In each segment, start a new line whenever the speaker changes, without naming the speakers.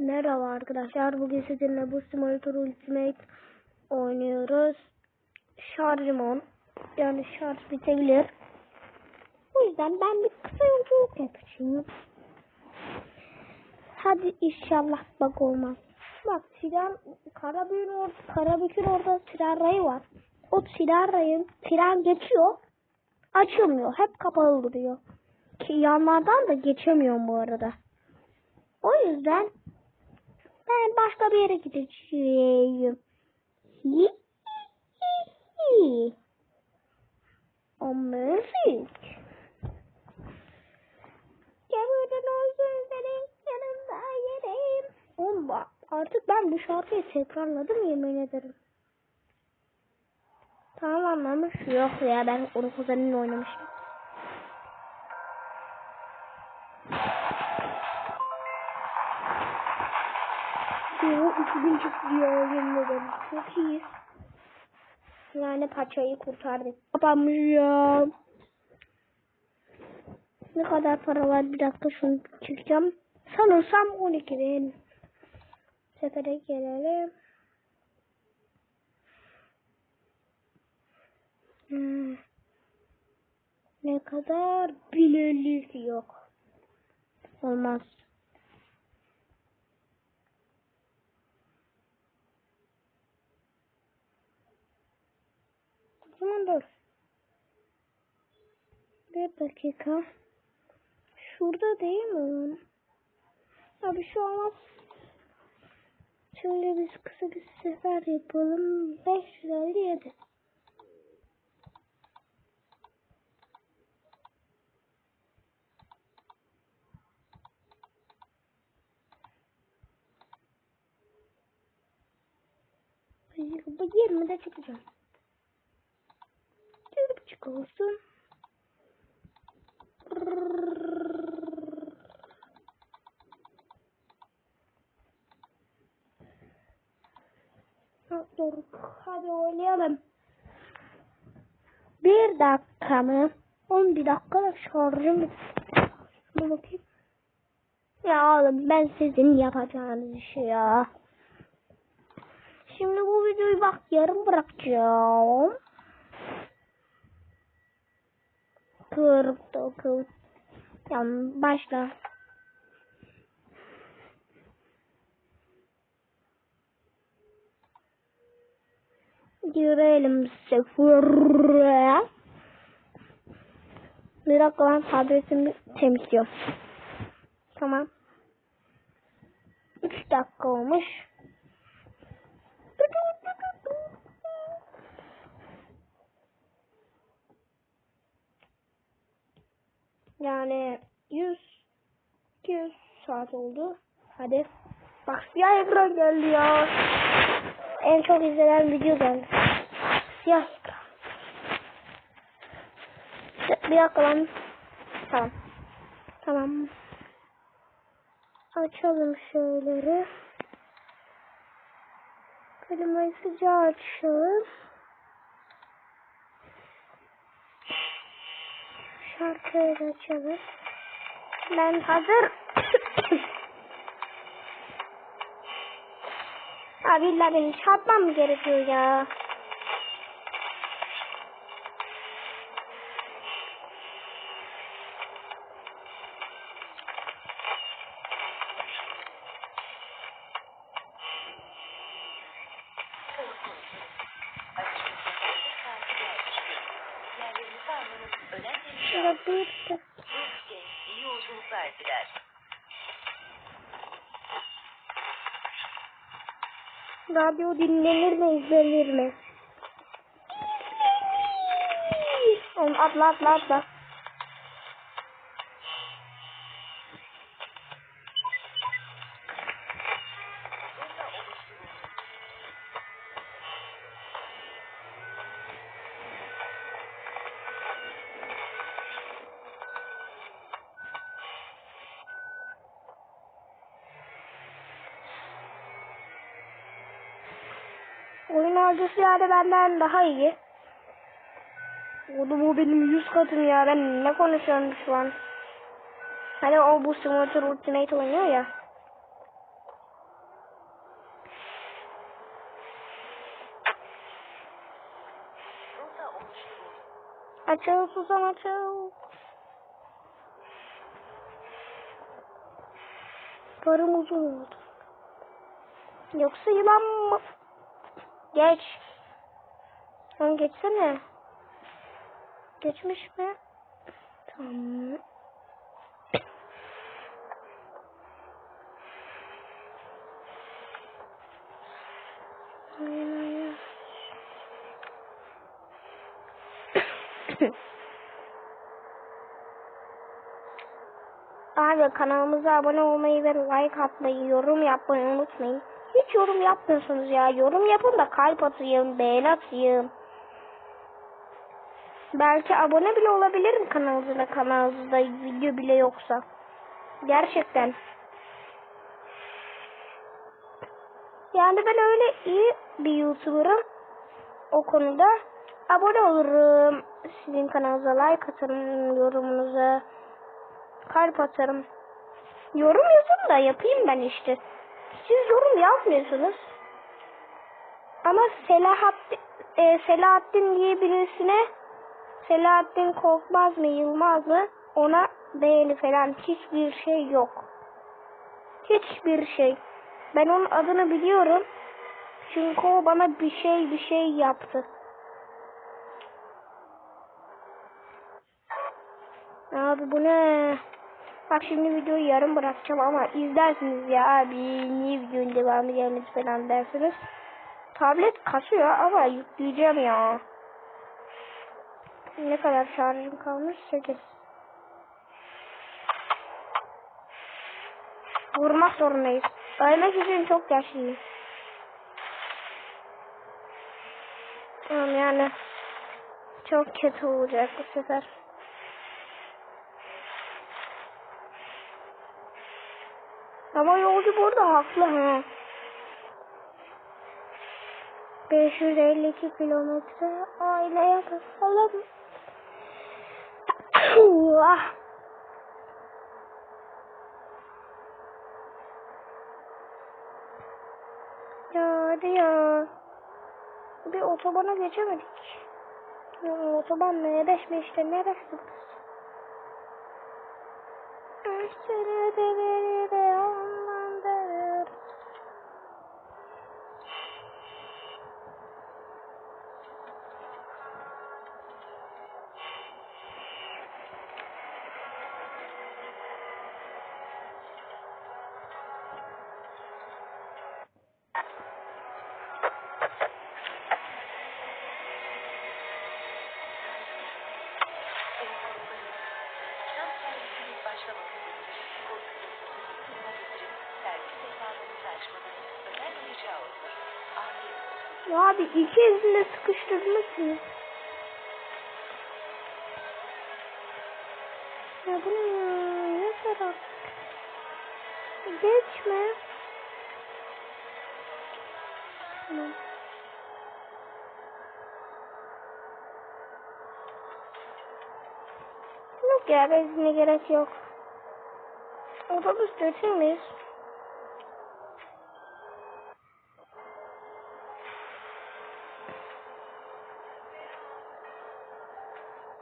Merhaba arkadaşlar. Bugün sizinle bu Simulator Ultimate oynuyoruz. Şarjım on. Yani şarj bitebilir. O yüzden ben bir kısa yolculuk yapacağım. Hadi inşallah bak olmaz. Bak tren Karabük'ün or Karabük'ün orada tren rayı var. O tren rayın tren geçiyor. Açılmıyor. Hep kapalı duruyor. Ki yanlardan da geçemiyorum bu arada. O yüzden ben başka bir yere gideceğim. Amazing. Gemiden olsun senin yanında yerim. Oğlum bak artık ben bu şarkıyı tekrarladım yemin ederim. Tamam anlamış yok ya ben onu kuzenimle oynamıştım. Yo 3000 çıktı ya yemin. Çok iyi. Yani paçayı kurtardık. Kapanmış ya. Ne kadar para var bir dakika şunu çekeceğim. Sanırsam 12 bin. Sefere gelelim. Hmm. Ne kadar bilelik yok. Olmaz. O zaman dur. Bir dakika. Şurada değil mi? Abi şu olmaz. Şöyle biz kısa bir sefer yapalım. 557. Bu 20'de çıkacağım. Olsun. Dur, hadi oynayalım. Bir dakika mı? 11 dakika da şarjım. Şuna. Ya oğlum ben sizin yapacağınız işi ya. Şimdi bu videoyu bak yarım bırakacağım. 49 Tamam başla. Girelim sıfır. Bir dakika ben temizliyorum. Tamam. 3 dakika olmuş. Yani 100 200 saat oldu. Hadi. Bak siyah ekran geldi ya. En çok izlenen video geldi. Siyah ekran. Bir dakika lan. Tamam. Tamam. Açalım şeyleri. Klimayı sıcağı açalım. Şarkıyı açalım. Ben hazır. Abi illa beni çarpmam gerekiyor ya? Şurada bir
İyi
radyo dinlenir mi izlenir mi? Oğlum atla atla atla. Oyun avcısı yani benden daha iyi. Oğlum o benim yüz katım ya. Ben ne konuşuyorum şu an? Hani o bu Simulator Ultimate oynuyor ya. Açıl susam açıl. Karım uzun oldu. Yoksa yılan mı? Geç. Sen geçsene. Geçmiş mi? Tamam. Abi kanalımıza abone olmayı ve like atmayı, yorum yapmayı unutmayın. Hiç yorum yapmıyorsunuz ya. Yorum yapın da kalp atayım, beğen atayım. Belki abone bile olabilirim kanalınıza, kanalınızda video bile yoksa. Gerçekten. Yani ben öyle iyi bir YouTuber'ım. O konuda abone olurum. Sizin kanalınıza like atarım, yorumunuza kalp atarım. Yorum yazın da yapayım ben işte. Siz yorum yazmıyorsunuz. Ama Selahattin, e, Selahattin diye birisine Selahattin Korkmaz mı Yılmaz mı ona beğeni falan hiçbir şey yok. Hiçbir şey. Ben onun adını biliyorum. Çünkü o bana bir şey bir şey yaptı. Abi bu ne? Bak şimdi videoyu yarım bırakacağım ama izlersiniz ya abi niye videonun devamı gelmedi falan dersiniz. Tablet kasıyor ama yükleyeceğim ya. Ne kadar şarjım kalmış? 8. Vurmak zorundayız. Ölmek için çok yaşlıyız. Tamam yani. Çok kötü olacak bu sefer. Ama yolcu burada haklı ha. 552 kilometre aileye kasalım. ah. Ya hadi ya. Bir otobana geçemedik. Ya, otoban ne? Beş mi işte? Neresi? De beni de Abi iki elimle sıkıştırdınız siz. Ya bu ne? Ne taraf? Geçme. Tamam. Yok ya benzine gerek yok. Otobüs götürmeyiz.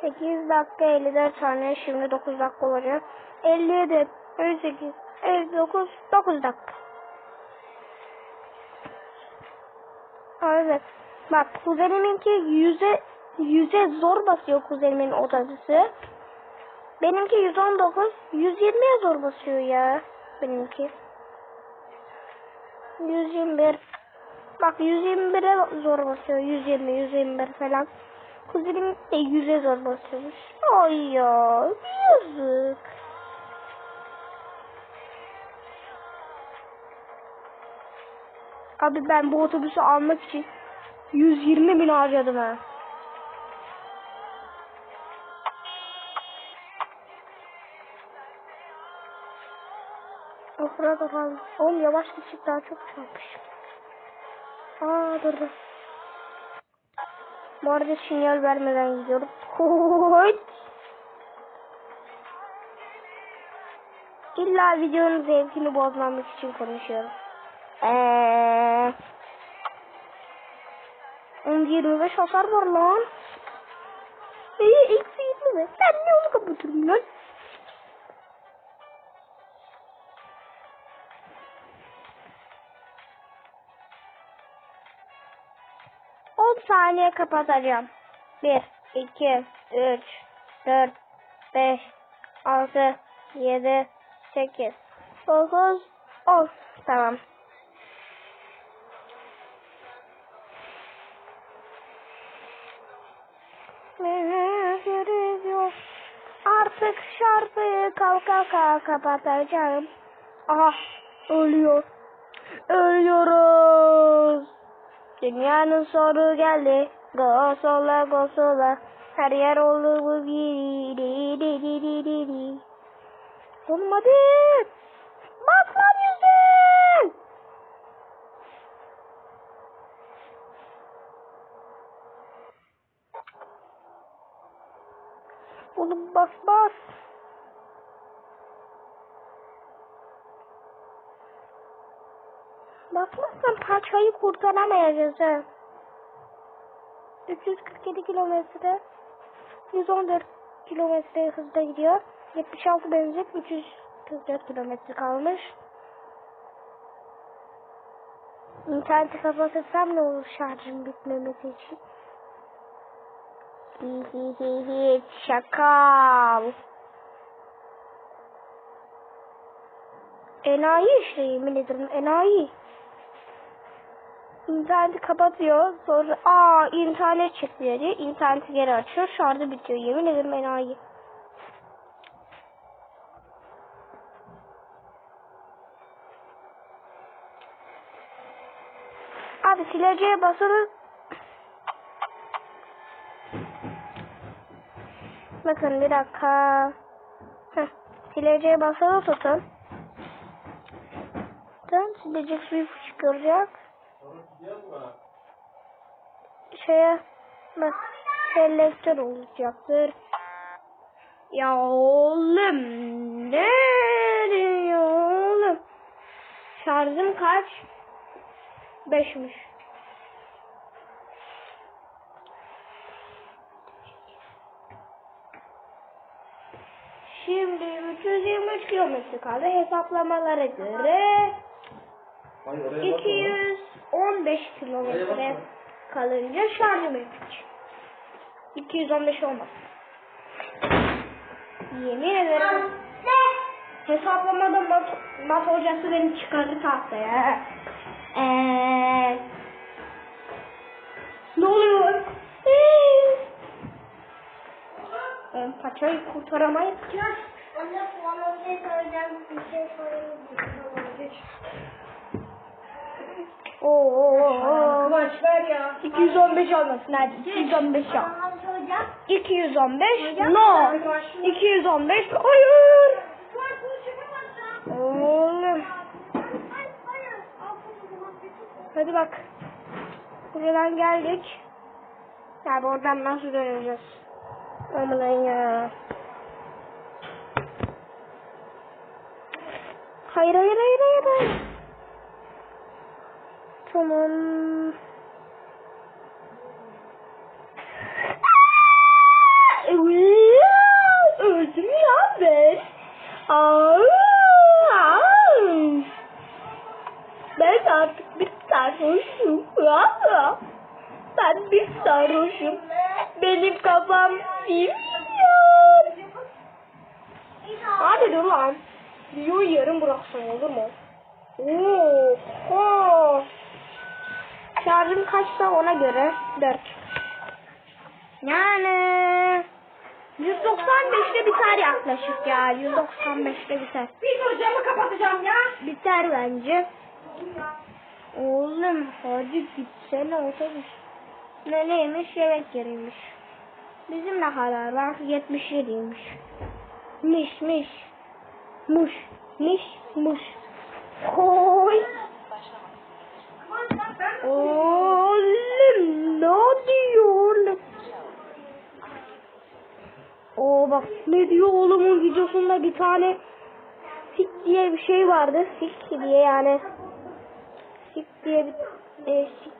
8 dakika 54 saniye şimdi 9 dakika olacak. 57, 18, 59, 9 dakika. Evet. Bak kuzeniminki yüze yüze zor basıyor kuzenimin odası. Benimki 119, 120'ye zor basıyor ya benimki. 121. Bak 121'e zor basıyor. 120, 121 falan. Kuzenim de 100'e zor basıyormuş. Ay ya yazık. Abi ben bu otobüsü almak için 120 bin harcadım ha. Ofra da kaldı. Oğlum yavaş geçip daha çok çarpışım. Aa dur dur. Bu arada sinyal vermeden gidiyorum. İlla videonun zevkini bozmamak için konuşuyorum. Eee. 25 hasar var lan. İyi eksi yirmi mi? Ben niye onu kapatıyorum lan? Saniye kapatacağım. 1, 2, 3, 4, 5, 6, 7, 8, 9, 10. Tamam. Artık şarkıyı kalka kalka kapatacağım. Aha ölüyor. Ölüyoruz. Dünyanın sonu geldi. Go sola go sola. Her yer oldu bu bir. Di di di di di di. Bas lan yüzün. Oğlum bas bas. Basmazsan parçayı kurtaramayacağız ha. 347 kilometre 114 kilometre hızda gidiyor. 76 benzin 344 kilometre kalmış. İnterneti kapatırsam ne olur şarjım bitmemesi için? Hi hi hi hi şakal. Enayi işte yemin ederim enayi. İnterneti kapatıyor. Sonra aa internet çekmiyor diye interneti geri açıyor. Şarjı bitiyor. Yemin ederim enayi. Abi sileceğe basılı. Bakın bir dakika. Heh, sileceğe basılı tutun. Silecek suyu fışkıracak. Şeye bak selektör olacaktır. Ya oğlum ne diyor oğlum? Şarjım kaç? Beşmiş. Şimdi 323 kilometre kaldı. Hesaplamalara göre
Hayır oraya bakma.
215 kilometre kalınca şarjım bitmiş. 215 olmaz. Yemin ederim. Hesaplamada mat, mat hocası beni çıkardı tahtaya. Eee. Ne oluyor? Eee. Ben paçayı kurtaramayız ki.
Anne puanla bir şey söyleyeceğim. Bir şey söyleyeceğim.
Oo.
Kıvanç ver ya.
215 olmasın hadi. 215 yap.
Puanla söyleyeceğim.
215
Hocam,
no.
ben başlıyorum.
215 hayır.
Kıvanç bunu çekemezsin.
Oğlum.
Hayır, hayır. Al bunu, bunu, bunu.
Hadi bak. Buradan geldik. Ya oradan nasıl döneceğiz? Aman ya. Hayır hayır hayır hayır hayır. Tamam. Aa! Öldüm ya ben. Aa! Ben artık bir sarhoşum. Aa! Ben bir sarhoşum. Benim kafam bilmiyor. Hadi dur lan. Videoyu yarım bıraksan olur mu? Oho. Şarjım kaçsa ona göre 4. Yani 195'te biter yaklaşık ya. 195'te biter.
Bir hocamı kapatacağım ya.
Biter bence. Oğlum hadi gitsene otobüs. Ne neymiş yemek yeriymiş. Bizim ne kadar var? 77'ymiş. Miş miş. Muş. Miş muş. Koy. Oğlum ne diyor? Oo bak ne diyor oğlumun videosunda bir tane sik diye bir şey vardı. Sik diye yani. Sik diye bir e, sik,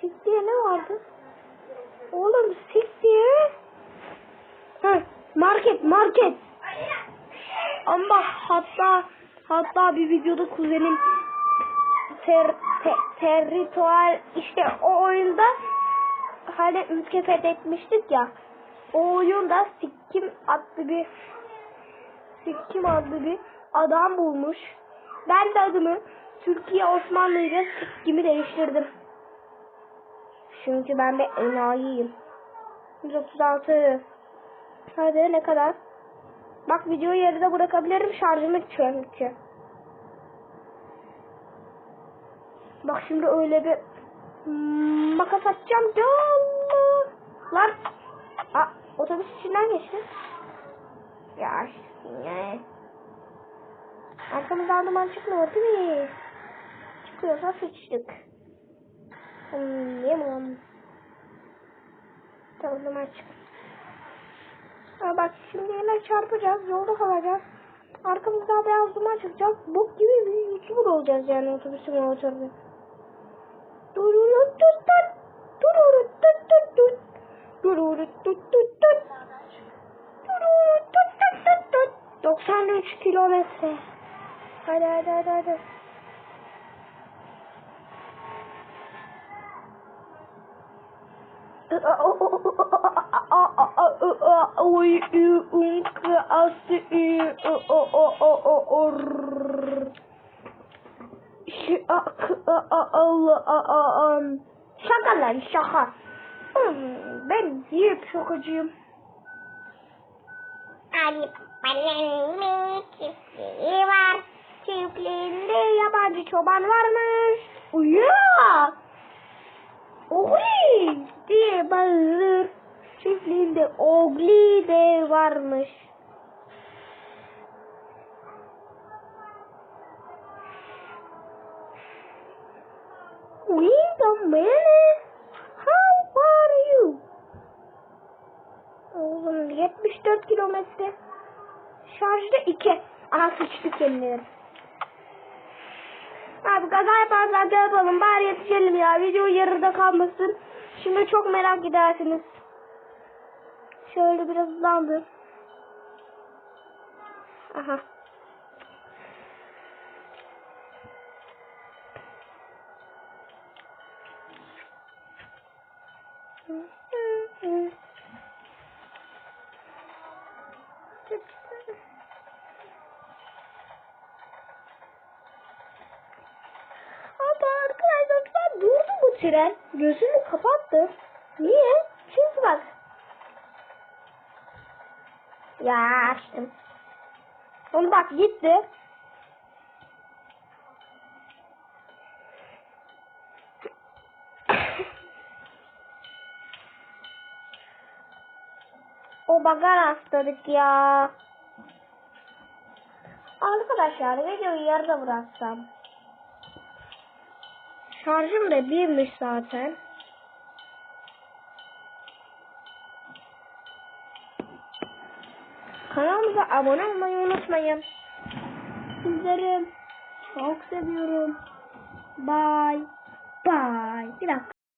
sik diye ne vardı? Oğlum siktir. Heh, market market. Ama hatta hatta bir videoda kuzenim ter, te, territual işte o oyunda hani ülke fethetmiştik ya. O oyunda Sikkim adlı bir Sikkim adlı bir adam bulmuş. Ben de adımı Türkiye Osmanlı ile Sikkim'i değiştirdim. Çünkü ben bir enayiyim. 136. Hadi ne kadar? Bak videoyu yarıda bırakabilirim şarjımı çünkü. Bak şimdi öyle bir hmm, makas atacağım Allah. Lan. Aa, otobüs içinden geçti. Ya ya. Arkamızdan duman çıkmıyor değil mi? Çıkıyorsa sıçtık. Hmm, yemem. Tamam duman çık. Ha bak şimdi yine çarpacağız. Yolda kalacağız. Arkamızda beyaz duman çıkacak. Bok gibi bir YouTuber olacağız yani otobüsün motorunda. 93 kilometre. Hadi hadi hadi hadi. Oy unka ası o o o o o Şaka lan şaka. Hmm, Ben hep şakacıyım. Ali Babanın çiftliği var. Çiftliğinde yabancı çoban varmış. Uya! Oy! diye bağırır. Çiftliğinde ogli de varmış. Wait a minute. How are you? Oğlum 74 kilometre. Şarjda 2. Aha sıçtık kendileri. Abi gaza yaparsak yapalım. Bari yetişelim ya. Video yarıda kalmasın. Şimdi çok merak edersiniz. Şöyle biraz hızlandır. Aha. Ama arkadaşlar lütfen durdu bu tren. Gözünü kapattı. Niye? Çünkü bak. Ya açtım. Onu bak gitti. O hastalık ya. Arkadaşlar videoyu yarıda bıraksam. Şarjım da birmiş zaten. Kanalımıza abone olmayı unutmayın. Sizleri çok seviyorum. Bye. Bye. Bir dakika.